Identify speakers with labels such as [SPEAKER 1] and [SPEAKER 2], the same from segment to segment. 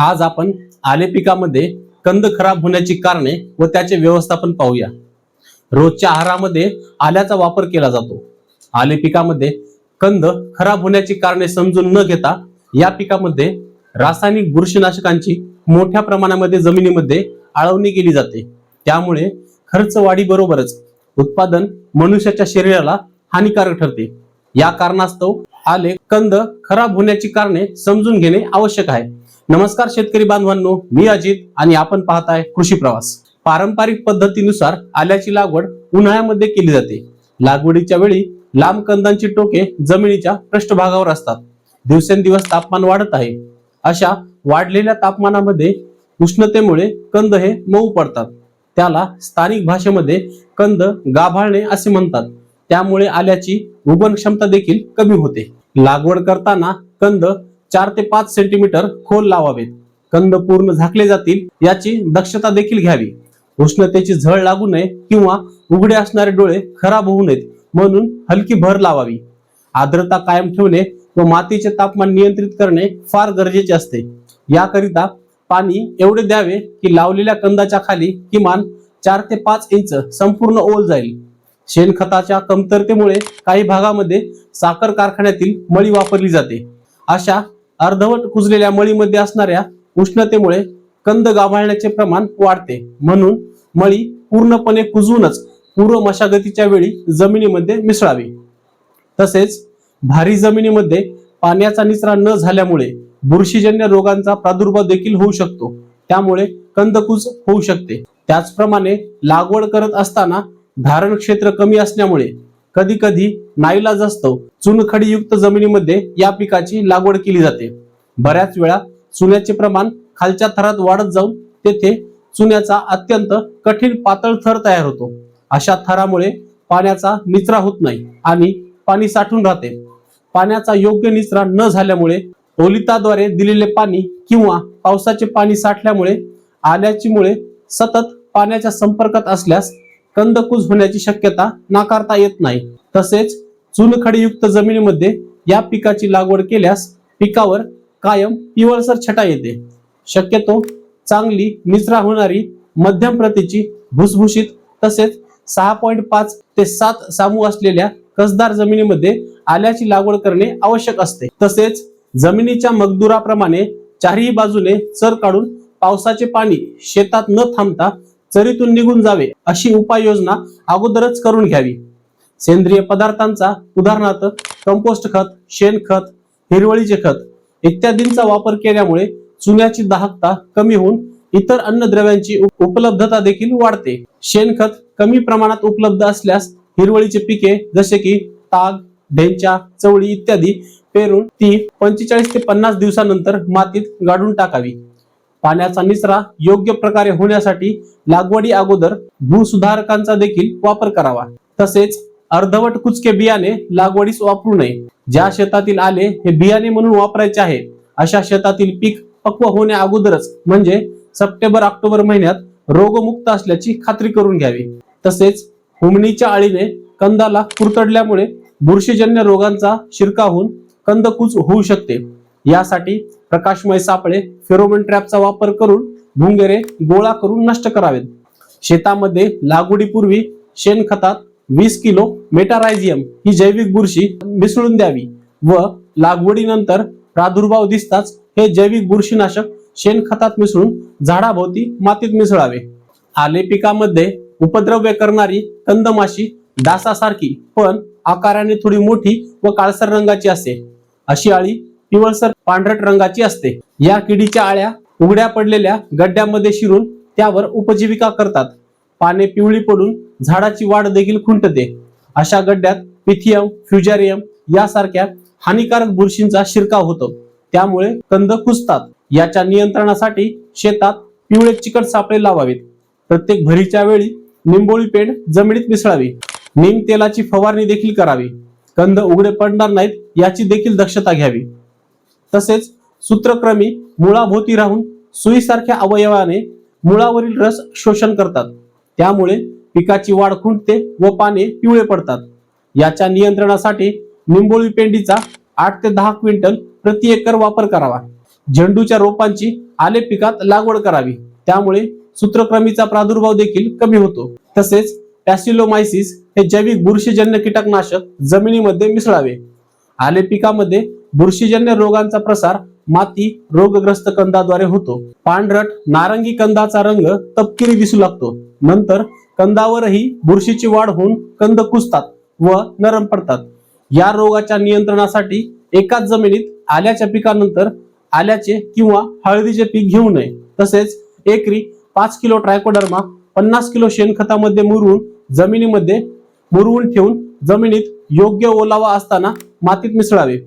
[SPEAKER 1] आज आपण आले पिकामध्ये कंद खराब होण्याची कारणे व त्याचे व्यवस्थापन पाहूया. रोजच्या आहारामध्ये आल्याचा वापर केला जातो. आले पिकामध्ये कंद खराब होण्याची कारणे समजून न घेता या पिकामध्ये रासायनिक बुरशीनाशकांची मोठ्या प्रमाणामध्ये जमिनीमध्ये आळवणी केली जाते. त्यामुळे खर्च वाढीबरोबरच उत्पादन मनुष्याच्या शरीराला हानिकारक ठरते. या कारणास्तव आले कंद खराब होण्याची कारणे समजून घेणे आवश्यक आहे. नमस्कार शेतकरी बांधवांनो मी अजित आणि आपण पाहताय कृषी प्रवास. पारंपरिक पद्धतीनुसार आल्याची लागवड उन्हाळ्यामध्ये केली जाते. लागवडीच्या वेळी लांब कंदांची टोके जमिनीच्या पृष्ठभागावर असतात. दिवसेंदिवस तापमान वाढत आहे. अशा वाढलेल्या तापमानामध्ये उष्णतेमुळे कंद हे मऊ पडतात. त्याला स्थानिक भाषेमध्ये कंद गाभाळणे असे म्हणतात. त्यामुळे आल्याची उगवण क्षमता देखील कमी होते. लागवड करताना कंद चार ते पाच सेंटीमीटर खोल लावावेत. कंद पूर्ण झाकले जातील याची दक्षता देखील घ्यावी. उष्णतेची झळ लागू नये किंवा उघडे असणारे डोळे खराब होऊ नयेत म्हणून हलकी भर लावावी. आर्द्रता कायम ठेवणे व मातीचे तापमान नियंत्रित करणे फार गरजेचे असते. याकरिता पाणी एवढे द्यावे की लावलेल्या कंदाच्या खाली किमान चार ते पाच इंच संपूर्ण ओल जाईल. शेणखताच्या कमतरतेमुळे काही भागामध्ये साखर कारखान्यातील मळी वापरली जाते. अशा अर्धवट कुजलेल्या मळीमध्ये असणाऱ्या उष्णतेमुळे कंद गाभाळण्याचे प्रमाण वाढते. म्हणून मळी पूर्णपणे कुजवूनच पूर्व मशागतीच्या वेळी जमिनीमध्ये मिसळावी. तसेच भारी जमिनीमध्ये पाण्याचा निचरा न झाल्यामुळे बुरशीजन्य रोगांचा प्रादुर्भाव देखील होऊ शकतो. त्यामुळे कंदकूज होऊ शकते. त्याचप्रमाणे लागवड करत असताना धारण क्षेत्र कमी असल्यामुळे कधी कधी नाईलाज असतो. चुनखडीयुक्त जमिनीमध्ये या पिकाची लागवड केली जाते. बऱ्याच वेळा चुन्याचे प्रमाण खालच्या थरात वाढत जाऊन तेथे चुन्याचा अत्यंत कठीण पातळ थर तयार होतो. अशा थरामुळे पाण्याचा निचरा होत नाही आणि पाणी साठून राहते. पाण्याचा योग्य निचरा न झाल्यामुळे ओलिताद्वारे दिलेले पाणी किंवा पावसाचे पाणी साठल्यामुळे आल्याची मुळे सतत पाण्याच्या संपर्कात असल्यास कंदकुज होण्याची शक्यता नाकारता येत नाही. तसेच चुनखडीयुक्त जमिनीमध्ये या पिकाची लागवड केल्यास पिकावर कायम पिवळसर छटा येते. शक्यतो चांगली निचरा होणारी मध्यम प्रतीची भुसभुशीत तसेच सहा पॉईंट पाच ते सात सामू असलेल्या कसदार जमिनीमध्ये आल्याची लागवड करणे आवश्यक असते. तसेच जमिनीच्या मगदुराप्रमाणे चारही बाजूने चर काढून पावसाचे पाणी शेतात न थांबता चरीतून निघून जावे अशी उपाययोजना अगोदरच करून घ्यावी. सेंद्रिय पदार्थांचा उदाहरणार्थ कंपोस्ट खत शेणखत हिरवळीचे खत इत्यादींचा वापर केल्यामुळे चुन्याची दाहकता कमी होऊन इतर अन्नद्रव्यांची उपलब्धता देखील वाढते. शेणखत कमी प्रमाणात उपलब्ध असल्यास हिरवळीचे पिके जसे की ताग ढेंचा चवळी इत्यादी पेरून ती पंचेचाळीस ते पन्नास दिवसानंतर मातीत गाडून टाकावी. पाण्याचा निचरा योग्य प्रकारे होण्यासाठी लागवडी अगोदर भूसुधारकांचा देखील वापर करावा. तसेच अर्धवट कुचके बियाणे लागवडीस वापरू नये. ज्या शेतातील आले हे बियाणे म्हणून वापरायचे आहे अशा शेतातील पीक पक्व होण्या अगोदरच म्हणजे सप्टेंबर ऑक्टोबर महिन्यात रोगमुक्त असल्याची खात्री करून घ्यावी. तसेच हुमणीच्या आळीने कंदाला कुरतडल्यामुळे बुरशीजन्य रोगांचा शिरकाव होऊन कंदकूच होऊ शकते. यासाठी प्रकाशमय सापळे फेरोमोन ट्रॅपचा वापर करून भुंगेरे गोळा करून नष्ट करावेत. शेतामध्ये लागवडीपूर्वी शेणखतात वीस किलो मेटारायझियम ही जैविक बुरशी मिसळून द्यावी व लागवडीनंतर प्रादुर्भाव दिसताच हे जैविक बुरशीनाशक शेणखतात मिसळून झाडाभोवती मातीत मिसळावे. आले पिकामध्ये उपद्रव्य करणारी कंदमाशी डासासारखी पण आकाराने थोडी मोठी व काळसर रंगाची असे. अशी आळी पिवळसर पांढरट रंगाची असते. या किडीच्या आळ्या उघड्या पडलेल्या गड्ड्यामध्ये शिरून त्यावर उपजीविका करतात. पाने पिवळी पडून झाडाची वाढ देखील खुंटते. अशा गड्ड्यात पिथियम फ्युजारियम यासारख्या हानिकारक बुरशींचा शिरकाव होतो. त्यामुळे कंद कुजतात याच्या नियंत्रणासाठी शेतात पिवळे चिकट सापळे लावावेत. प्रत्येक भरीच्या वेळी निंबोळी पेंड जमिनीत मिसळावी. नीम तेलाची फवारणी देखील करावी. कंद उघडे पडणार नाहीत याची देखील दक्षता घ्यावी. तसेच सूत्रक्रमी मुळाभोवती राहून सुईसारख्या अवयवाने मुळावरील रस शोषण करतात. त्यामुळे पिकाची वाढ खुंटते व पाने पिवळे पडतात. याच्या नियंत्रणासाठी निंबोळी पेंडीचा आठ ते दहा क्विंटल प्रति एकर वापर करावा. झेंडूच्या रोपांची आले पिकात लागवड करावी. त्यामुळे सूत्रक्रमीचा प्रादुर्भाव देखील कमी होतो. तसेच पॅसिलोमायसिस हे जैविक बुरशीजन्य कीटकनाशक जमिनीमध्ये मिसळावे. आले पिकामध्ये बुरशीजन्य रोगांचा प्रसार माती रोगग्रस्त कंदाद्वारे होतो. पांढरट नारंगी कंदाचा रंग तपकिरी दिसू लागतो. नंतर कंदावरही बुरशीची वाढ होऊन कंद कुजतात व नरम पडतात. या रोगाच्या नियंत्रणासाठी एकाच जमिनीत आल्याच्या पिकानंतर आल्याचे किंवा हळदीचे पीक घेऊ नये. तसेच एकरी पाच किलो ट्रायकोडर्मा पन्नास किलो शेणखतामध्ये मुरवून जमिनीमध्ये मुरवून ठेवून जमिनीत योग्य ओलावा असताना मातीत मिसळावे.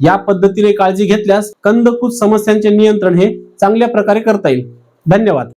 [SPEAKER 1] या पद्धतीने काळजी घेतल्यास कंदकुज समस्यांचे नियंत्रण हे चांगल्या प्रकारे करता येईल. धन्यवाद.